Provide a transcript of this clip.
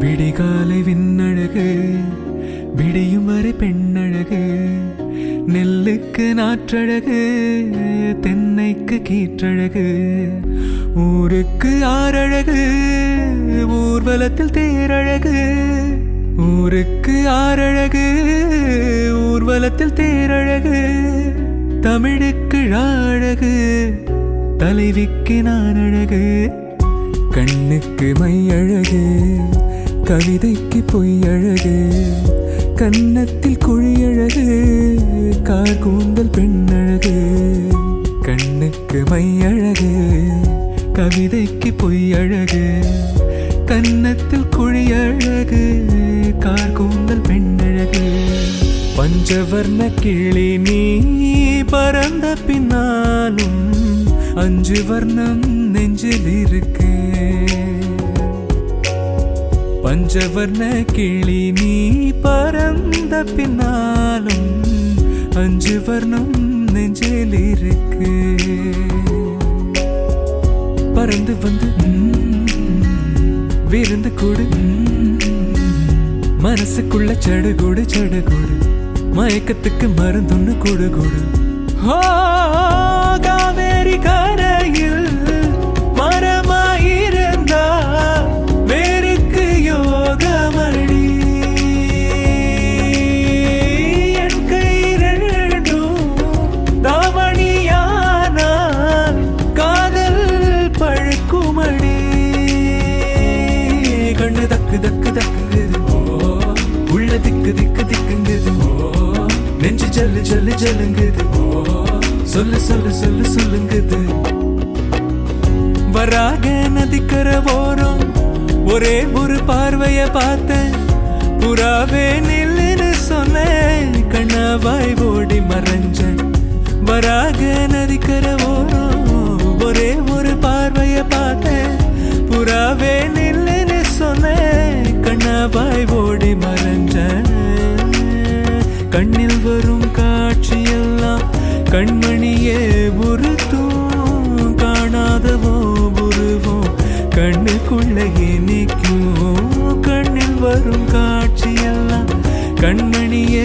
விடிகாலை விண்ணழகு விடியும் வரை பெண்ணழகு நெல்லுக்கு நாற்றழகு தென்னைக்கு கீற்றழகு ஊருக்கு ஆறழகு ஊர்வலத்தில் தேரழகு ஊருக்கு ஆறழகு ஊர்வலத்தில் தேரழகு தமிழுக்கு அழகு தலைவிக்கு நான் அழகு கண்ணுக்கு மை அழகு கவிதைக்கு பொய்யழகு கன்னத்தில் குழியழகு கார் கூந்தல் பெண்ணழகு கண்ணுக்கு மையழகு கவிதைக்கு பொய்யழகு கன்னத்தில் குழியழகு கார் கூந்தல் பெண்ணழகு. பஞ்சவர்ண கிளி நீ பறந்த பின்னாலும் அஞ்சு வர்ணம் நெஞ்சில் இருக்கு. பஞ்சவர்ண கிளி நீ பறந்த பின்னாலும் அஞ்சு வர்ணம் நெஞ்சில் இருக்கு. பறந்து வந்து விருந்து கொடு. மனசுக்குள்ள சடுகுடு சடுகுடு மயக்கத்துக்கு மருந்துன்னு குடு குடு. கண்ணு தக்கு தக்கு தக்குங்குது. உள்ள திக்கு திக்கு திக்குங்குது. நெஞ்சு ஜல்லு ஜல்லு ஜல்லுங்குது. சொல்லு சொல்லு சொல்லு சொல்லுங்குது. வராக நதிக்கர ஓரம் ஒரே ஒரு பார்வைய பார்த்தேன். புறாவே நில்லுன்னு சொன்னேன் கண்ணாவாய் ஓடி மறைஞ்சேன். வராக நதிக்கர நிலவாய் ஓடி மறைஞ்ச கண்ணில் வரும் காட்சியெல்லாம் கண்மணியே உருத்தும். காணாதவோ உருவோம் கண்ணுக்குள்ளே நிற்கும். கண்ணில் வரும் காட்சியெல்லாம் கண்மணியே